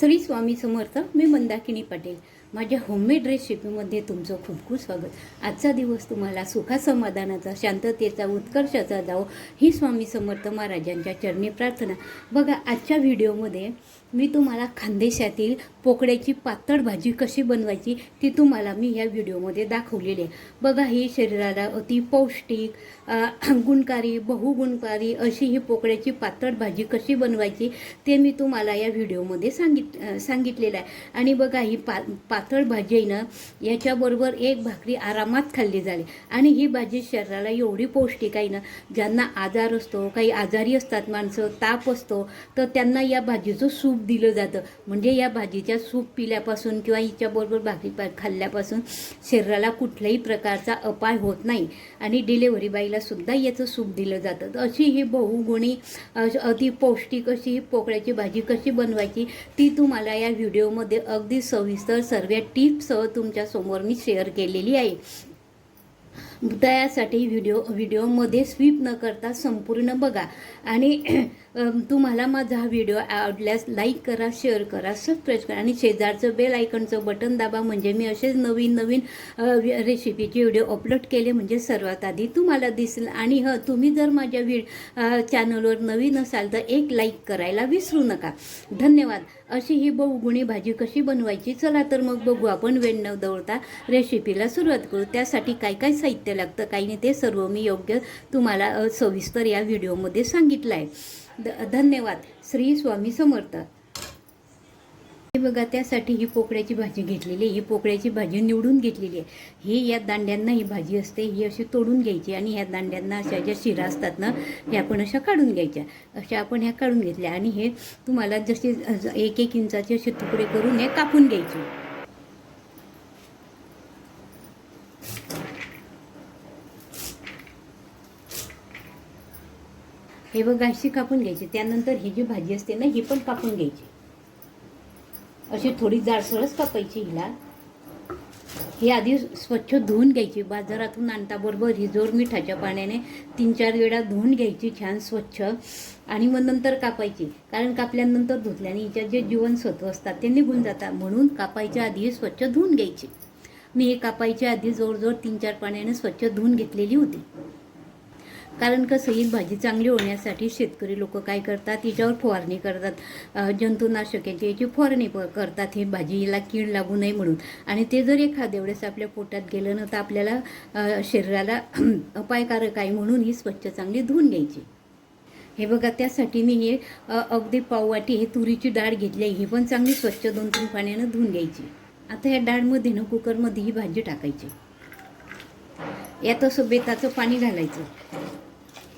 श्री स्वामी समर्थ मी मंदाकिनी पटेल. माझ्या होममेड रेसिपीमध्ये तुमचं खूप खूप स्वागत. आजचा दिवस तुम्हाला सुखासमाधानाचा शांततेचा उत्कर्षाचा जावो ही स्वामी समर्थ महाराजांच्या चरणी प्रार्थना. बघा आजच्या व्हिडिओमध्ये मी तुम्हाला खानदेशातील पोकळ्याची पातळ भाजी कशी बनवायची ती तुम्हाला मी या व्हिडिओमध्ये दाखवलेली आहे. बघा ही शरीराला अति पौष्टिक गुणकारी बहुगुणकारी अशी ही पोकळ्याची पातळ भाजी कशी बनवायची ते मी तुम्हाला या व्हिडिओमध्ये सांगित सांगितलेलं आहे. आणि बघा ही पा पातळ भाजी आहे ना याच्याबरोबर एक भाकरी आरामात खाल्ली जाईल आणि ही भाजी शरीराला एवढी पौष्टिक आहे ना ज्यांना आजार असतो काही आजारी असतात माणसं ताप असतो तर त्यांना या भाजीचं सूप दिलं जातं. म्हणजे या भाजीच्या सूप पिल्यापासून किंवा हिच्याबरोबर भाकरी पा खाल्ल्यापासून शरीराला कुठल्याही प्रकारचा अपाय होत नाही. आणि डिलेव्हरी बाईला सुद्धा याचं सूप दिलं जातं. तर अशी ही बहुगुणी अति पौष्टिक अशी ही पोकळ्याची भाजी कशी बनवायची ती तुम्हाला या व्हिडिओमध्ये अगदी सविस्तर सर्व टिप्ससह तुमच्यासमोर मी शेअर केलेली आहे. त्यासाठी व्हिडिओ व्हिडिओमध्ये स्वीप न करता संपूर्ण बघा. आणि तुम्हाला माझा हा व्हिडिओ आवडल्यास लाईक करा शेअर करा सबस्क्राईब करा. आणि शेजारचं बेल आयकनचं बटन दाबा. म्हणजे मी असेच नवीन नवीन रेसिपीचे व्हिडिओ अपलोड केले. म्हणजे सर्वात आधी तुम्हाला दिसेल. आणि हं तुम्ही जर माझ्या व्हि चॅनलवर नवीन असाल तर एक लाईक करायला विसरू नका. धन्यवाद. अशी ही बहुगुणी भाजी कशी बनवायची? चला तर मग बघू आपण वेण न दौडता रेसिपीला सुरुवात करू. त्यासाठी काय काय साहित्य लागतं काही नाही ते सर्व मी योग्य तुम्हाला सविस्तर या व्हिडिओमध्ये सांगितलं आहे द धन्यवाद. श्री स्वामी समर्थ. हे बघा त्यासाठी ही पोकळ्याची भाजी घेतलेली आहे. ही पोकळ्याची भाजी निवडून घेतलेली आहे. ही या दांड्यांना ही भाजी असते ही अशी तोडून घ्यायची आणि ह्या दांड्यांना अशा ज्या शिरा असतात ना ह्या आपण अशा काढून घ्यायच्या. अशा आपण ह्या काढून घेतल्या आणि हे तुम्हाला जसे एक एक इंचाचे असे तुकडे करून हे कापून घ्यायचे. हे बघा अशी कापून घ्यायची. त्यानंतर ही जी भाजी असते ना ही पण कापून घ्यायची. अशी थोडी जाडसरच कापायची हिला. ही आधी स्वच्छ धुवून घ्यायची. बाजारातून आणताबरोबर हिजोर मिठाच्या पाण्याने तीन चार वेळा धुवून घ्यायची छान स्वच्छ. आणि मग नंतर कापायची. कारण कापल्यानंतर धुतल्याने हिच्या जे जीवनसत्व असतात ते निघून जातात. म्हणून कापायच्या आधी स्वच्छ धुवून घ्यायची. मी हे कापायच्या आधी जोरजोर तीन चार पाण्याने स्वच्छ धुवून घेतलेली होती. कारण कसं ही भाजी चांगली होण्यासाठी शेतकरी लोक काय करतात? तिच्यावर फवारणी करतात. अ, जंतुनाशकांची याची फवारणी प- करतात हे भाजीला कीड लागू नये म्हणून. आणि ते जर एखाद्या वेळेस आपल्या पोटात गेलं ना तर आपल्याला शरीराला अपायकारक आहे म्हणून ही स्वच्छ चांगली धुवून घ्यायची. हे बघा त्यासाठी मी हे अगदी पाववाटी हे तुरीची डाळ घेतली आहे. ही पण चांगली स्वच्छ दोन तीन पाण्यानं धुवून घ्यायची. आता ह्या डाळमध्ये ना कुकरमध्ये ही भाजी टाकायची. यात असं बेताचं पाणी घालायचं.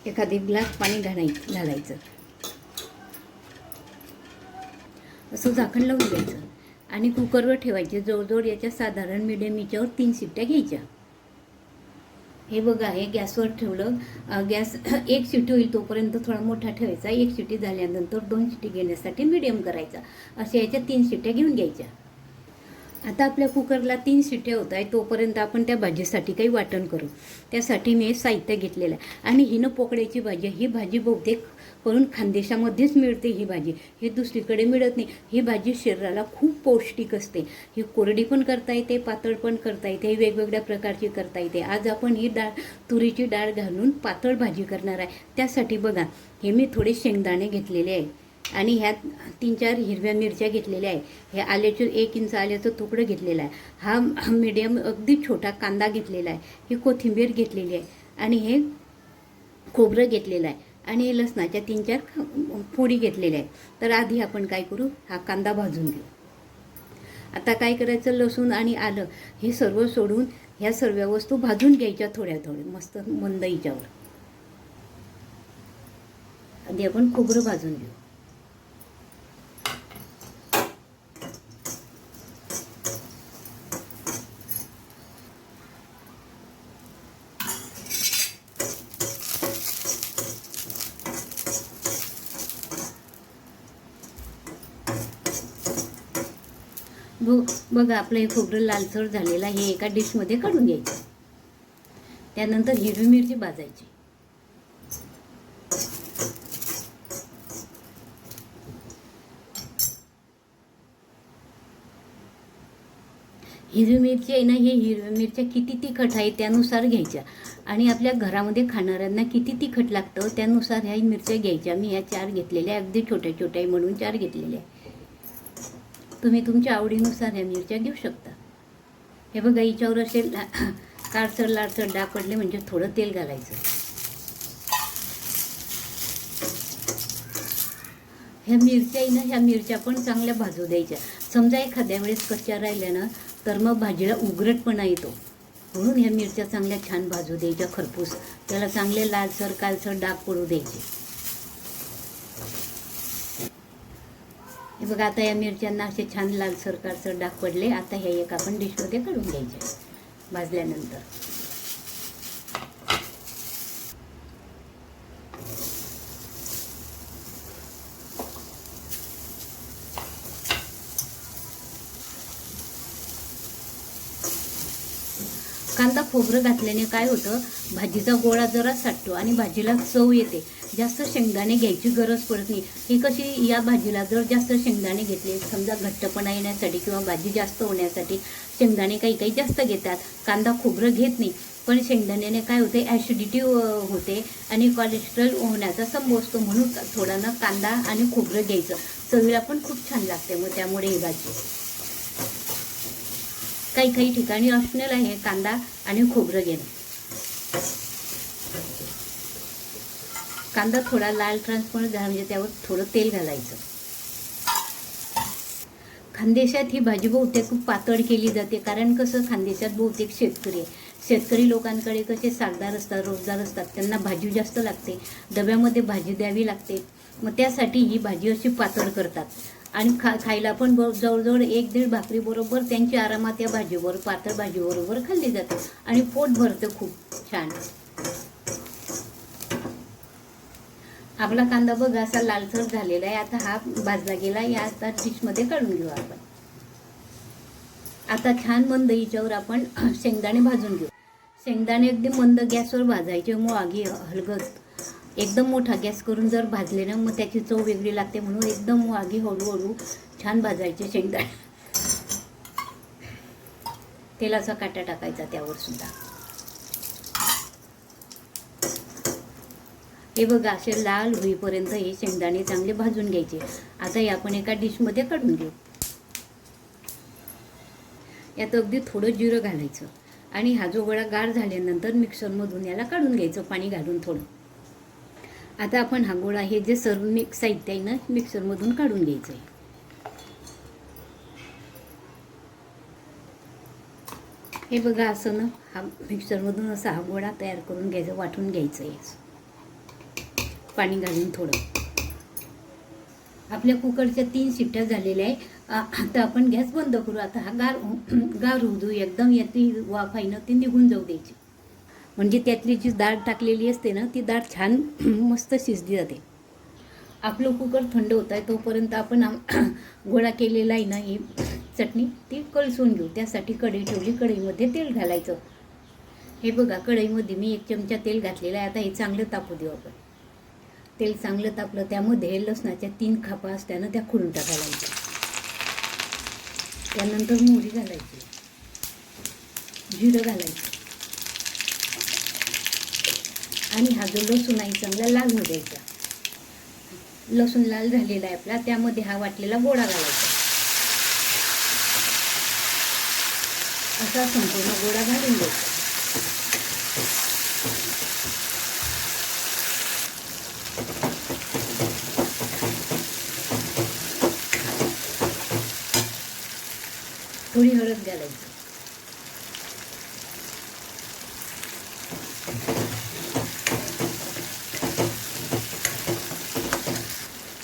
एखादी ग्लास पाणी घालाय घालायचं. असं झाकण लावून द्यायचं आणि कुकरवर ठेवायचे. जवळजवळ याच्या साधारण मिडियम याच्यावर तीन शिट्ट्या घ्यायच्या. हे बघा हे गॅसवर ठेवलं. गॅस एक शिट्टी होईल तोपर्यंत थोडा मोठा ठेवायचा. एक शिट्टी झाल्यानंतर दोन शिट्टी घेण्यासाठी मिडियम करायचा. अशा याच्या तीन शिट्ट्या घेऊन घ्यायच्या. आता आपल्या कुकरला तीन शिट्या होत आहे तोपर्यंत आपण त्या भाजीसाठी काही वाटण करू. त्यासाठी मी हे साहित्य घेतलेलं आहे. आणि हिनं पोकळ्याची भाजी ही भाजी बहुतेक करून खानदेशामध्येच मिळते ही भाजी. ही दुसरीकडे मिळत नाही. ही भाजी शरीराला खूप पौष्टिक असते. ही कोरडी पण करता येते पातळ पण करता येते वेगवेगळ्या प्रकारची करता येते. आज आपण ही डाळ तुरीची डाळ घालून पातळ भाजी करणार आहे. त्यासाठी बघा हे मी थोडे शेंगदाणे घेतलेले आहे आणि ह्यात तीन चार हिरव्या मिरच्या घेतलेल्या आहे. हे आल्याचं एक इंच आल्याचं तुकडं घेतलेलं आहे. हा मीडियम अगदी छोटा कांदा घेतलेला आहे. ही कोथिंबीर घेतलेली आहे. आणि हे खोबरं घेतलेलं आहे. आणि हे लसणाच्या तीन चार फोडी घेतलेल्या आहेत. तर आधी आपण काय करू? हा कांदा भाजून घेऊ. आता काय करायचं? लसूण आणि आलं हे सर्व सोडून ह्या सर्व वस्तू भाजून घ्यायच्या थोड्या थोड्या मस्त मंद हिच्यावर. आधी आपण खोबरं भाजून घेऊ ब बघा आपलं हे खोबरं लालसर झालेलं आहे हे एका डिशमध्ये काढून घ्यायचं. त्यानंतर हिरवी मिरची भाजायची. हिरवी मिरची आहे ना हे हिरव्या मिरच्या किती तिखट आहे त्यानुसार घ्यायच्या. आणि आपल्या घरामध्ये खाणाऱ्यांना किती तिखट लागतं त्यानुसार ह्या मिरच्या घ्यायच्या. मी ह्या चार घेतलेल्या अगदी छोट्या छोट्या आहे म्हणून चार घेतलेल्या आहे. तुम्ही तुमच्या आवडीनुसार ह्या मिरच्या घेऊ शकता. हे बघा हिच्यावर असे ला काळसर लालसर डाग पडले म्हणजे थोडं तेल घालायचं. ह्या मिरच्या ना ह्या मिरच्या पण चांगल्या भाजू द्यायच्या. समजा एखाद्या वेळेस कच्च्या राहिल्या ना तर मग भाजीला उघरटपणा येतो. म्हणून ह्या मिरच्या चांगल्या छान भाजू द्यायच्या खरपूस. त्याला चांगले लालसर कालसर डाग पडू द्यायचे. बघा आता या मिरच्यांना असे छान लालसर सरकारचं डाग पडले. आता हे एक आपण डिशमध्ये काढून घ्यायचे. भाजल्यानंतर कांदा खोबरं घातल्याने काय होतं? भाजीचा गोळा जरा साठतो आणि भाजीला चव येते. जास्त शेंगदाणे घ्यायची गरज पडत नाही. ही कशी या भाजीला जर जास्त शेंगदाणे घेतले समजा घट्टपणा येण्यासाठी किंवा भाजी जास्त होण्यासाठी शेंगदाणे काही काही जास्त घेतात. कांदा खोबरं घेत नाही. पण शेंगदाण्याने काय होते? ॲसिडिटी होते आणि कोलेस्ट्रॉल होण्याचा संभव असतो. म्हणून थोडा ना कांदा आणि खोबरं घ्यायचं. चवीला पण खूप छान लागते. मग त्यामुळे ही भाजी. काही काही ठिकाणी ऑप्शनल आहे कांदा आणि खोबरं घेणं. कांदा थोडा लाल ट्रान्सपरंट झाला म्हणजे त्यावर थोडं तेल घालायचं. खानदेशात ही भाजी बहुतेक खूप पातळ केली जाते कारण कसं खानदेशात बहुतेक शेतकरी आहे. शेतकरी लोकांकडे कसे सागदार असतात रोजगार असतात त्यांना भाजी जास्त लागते डब्यामध्ये भाजी द्यावी लागते. मग त्यासाठी ही भाजी अशी पातळ करतात. आणि खा खायला पण ब जवळजवळ एक दीड भाकरीबरोबर त्यांची आरामात या भाजीवर पातळ भाजीबरोबर खाल्ली जाते. आणि पोट भरतं खूप छान. आपला कांदा बघ असा लालसर झालेला आहे. आता हा भाजला गेला या आता डिशमध्ये काढून घेऊ आपण. आता छान मंद हिच्यावर आपण शेंगदाणे भाजून घेऊ. शेंगदाणे अगदी मंद गॅसवर भाजायचे. मग आगी हलगत एकदम मोठा गॅस करून जर भाजले ना मग त्याची चव वेगळी लागते म्हणून एकदम आगी हळूहळू छान भाजायचे शेंगदाणे. तेलाचा काटा टाकायचा त्यावर सुद्धा. हे बघा असे लाल होईपर्यंत हे शेंगदाणे चांगले भाजून घ्यायचे. आता हे आपण एका डिशमध्ये काढून घेऊ. यात अगदी थोडं जिरं घालायचं आणि हा जो गोळा गार झाल्यानंतर मिक्सरमधून याला काढून घ्यायचं पाणी घालून थोडं. आता आपण हा गोळा हे जे सर्व मिक्स साहित्य आहे ना मिक्सरमधून काढून घ्यायचं आहे. हे बघा असं ना हा मिक्सरमधून असा हा गोळा तयार करून घ्यायचा वाटून घ्यायचं आहे. पाणी घालून थोडं. आपल्या कुकरच्या तीन शिट्ट्या झालेल्या आहे. आता आपण गॅस बंद करू. आता हा गार गार होऊ देऊ. एकदम यातली वाफ आहे ना ती निघून जाऊ द्यायची. म्हणजे त्यातली जी डाळ टाकलेली असते ना ती डाळ छान मस्त शिजली जाते. आपलं कुकर थंड होत आहे तोपर्यंत आपण गोळा केलेला आहे ना ही चटणी ती कळसून घेऊ. त्यासाठी कढई ठेवली कढईमध्ये तेल घालायचं. हे बघा कढईमध्ये मी एक चमचा तेल घातलेलं आहे. आता हे चांगलं तापू देऊ आपण. तेल चांगलं तापलं त्यामध्ये लसणाच्या तीन खापा असल्यानं त्या खुडून टाकायच्या त्यानंतर मोहरी घालायची. जिरं घालायचं. आणि हा जो लसूण आहे चांगला लाल होऊ द्यायचा. लसूण लाल झालेला आहे आपला त्यामध्ये हा वाटलेला गोळा घालायचा. असा संपूर्ण गोळा घालून द्यायचा थोडी हळद घालायची.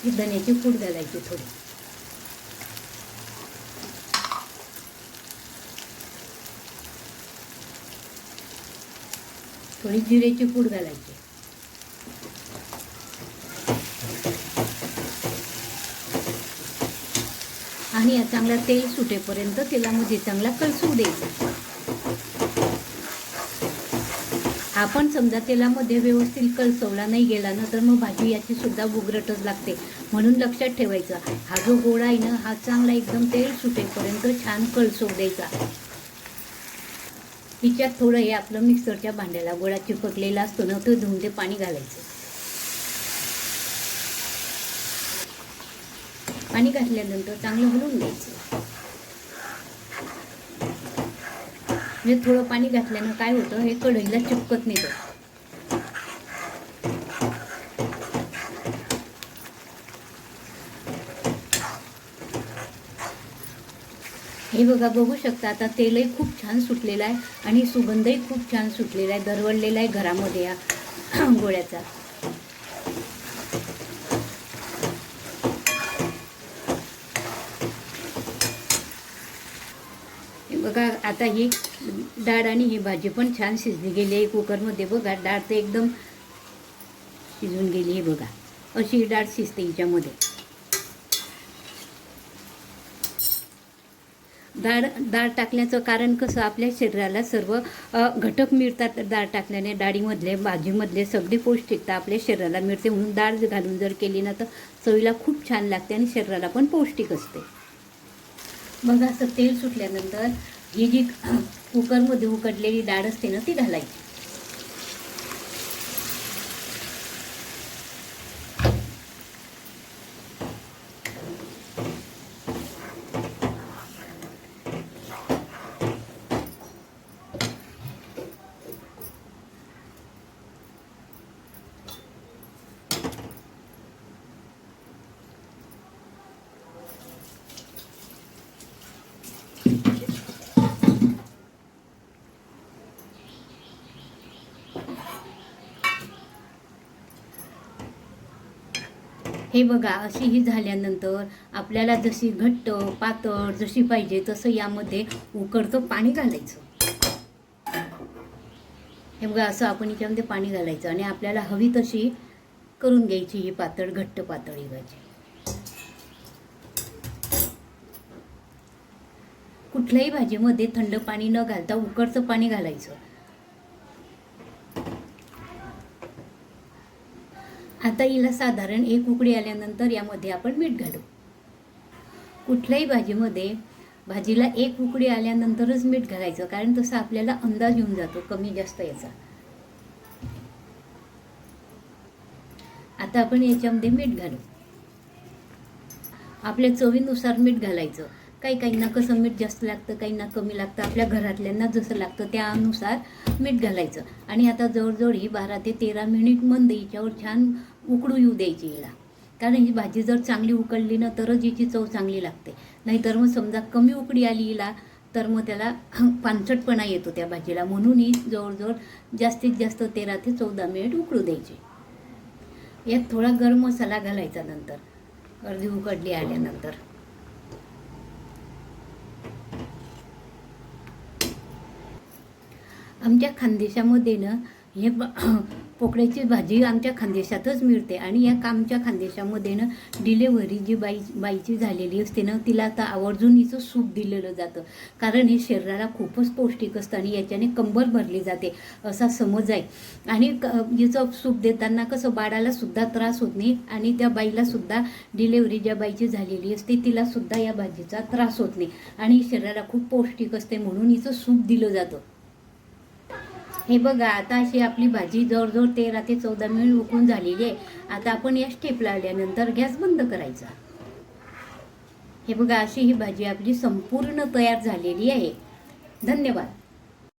ही धन्याची पूड घालायची थोडी. थोडी जिरेची पूड घालायची. आणि या चांगला तेल सुटेपर्यंत तेलामध्ये चांगला कळसू द्यायचा. आपण समजा तेलामध्ये व्यवस्थित कलसवला नाही गेला ना तर मग भाजी याची सुद्धा बुगरटच लागते. म्हणून लक्षात ठेवायचं हा जो गोळा आहे ना हा चांगला एकदम तेल सुटेपर्यंत छान कलसव द्यायचा. तिच्यात थोडं हे आपलं मिक्सरच्या भांड्याला गोळा चिपकलेला असतो ना तो धुवून ते पाणी घालायचं. पाणी घातल्यानंतर चांगलं हलवून द्यायचं म्हणजे थोडं पाणी घातल्यानं काय होतं हे कढईला चिपकत नाही हे बघा बघू शकता आता तेलही खूप छान सुटलेलं आहे आणि सुगंधही खूप छान सुटलेला आहे दरवळलेला आहे घरामध्ये या गोळ्याचा. बघा आता ही डाळ आणि ही भाजी पण छान शिजली गेली आहे. कुकरमध्ये बघा डाळ तर एकदम शिजून गेली आहे बघा. अशी ही डाळ शिजते हिच्यामध्ये. डाळ डाळ टाकण्याचं कारण कसं आपल्या शरीराला सर्व घटक मिळतात डाळ टाकल्याने डाळीमधले भाजीमधले सगळी पौष्टिकता आपल्या शरीराला मिळते. म्हणून डाळ घालून जर केली ना तर चवीला खूप छान लागते आणि शरीराला पण पौष्टिक असते. बघा असं तेल सुटल्यानंतर ही जी कुकरमध्ये उकडलेली डाळ असते ना ती घालायची. हे बघा अशी ही झाल्यानंतर आपल्याला जशी घट्ट पातळ जशी पाहिजे तसं यामध्ये उकडतं पाणी घालायचं. हे बघा असं आपण याच्यामध्ये पाणी घालायचं आणि आपल्याला हवी तशी करून घ्यायची ही पातळ घट्ट पातळी भाजी. कुठल्याही भाजीमध्ये थंड पाणी न घालता उकडचं पाणी घालायचं. आता हिला साधारण एक उकडी आल्यानंतर यामध्ये आपण मीठ घालू. कुठल्याही भाजीमध्ये भाजीला एक उकडी आल्यानंतरच मीठ घालायचं कारण तसं आपल्याला अंदाज येऊन जातो कमी जास्त याचा. आता आपण याच्यामध्ये मीठ घालू. आपल्या चवीनुसार मीठ घालायचं. काही काहींना कसं मीठ जास्त लागतं काहींना कमी लागतं आपल्या घरातल्यांना जसं लागतं त्यानुसार मीठ घालायचं. आणि आता जवळजवळ ही बारा ते तेरा मिनिट मंद हिच्यावर छान उकडू येऊ द्यायची हिला कारण ही भाजी जर चांगली उकडली ना तरच हिची चव चांगली लागते. नाहीतर मग समजा कमी उकडी आली हिला तर मग त्याला पानसटपणा येतो त्या भाजीला. म्हणून ही जवळजवळ जास्तीत जास्त तेरा ते चौदा मिनिट उकळू द्यायची. यात थोडा गरम मसाला घालायचा नंतर. अर्धी उकडली आल्यानंतर. आमच्या खानदेशामध्ये ना हे पोकळ्याची भाजी आमच्या खानदेशातच मिळते आणि या आमच्या खानदेशामध्ये ना डिलेव्हरी जी बाई बाईची झालेली असते ना तिला आता आवर्जून हिचं सूप दिलेलं जातं. कारण हे शरीराला खूपच पौष्टिक असतं आणि याच्याने कंबर भरली जाते असा समज आहे. आणि क हिचं सूप देताना कसं बाळालासुद्धा त्रास होत नाही आणि त्या बाईलासुद्धा डिलेवरी डिलेव्हरी ज्या बाईची झालेली असते तिलासुद्धा या भाजीचा त्रास होत नाही. आणि शरीराला खूप पौष्टिक असते म्हणून हिचं सूप दिलं जातं. हे बघा आता अशी आपली भाजी जवळजवळ तेरा ते चौदा मिनिट उकळून झालेली आहे. आता आपण या स्टेपला आल्यानंतर गॅस बंद करायचा. हे बघा अशी ही भाजी आपली संपूर्ण तयार झालेली आहे. धन्यवाद.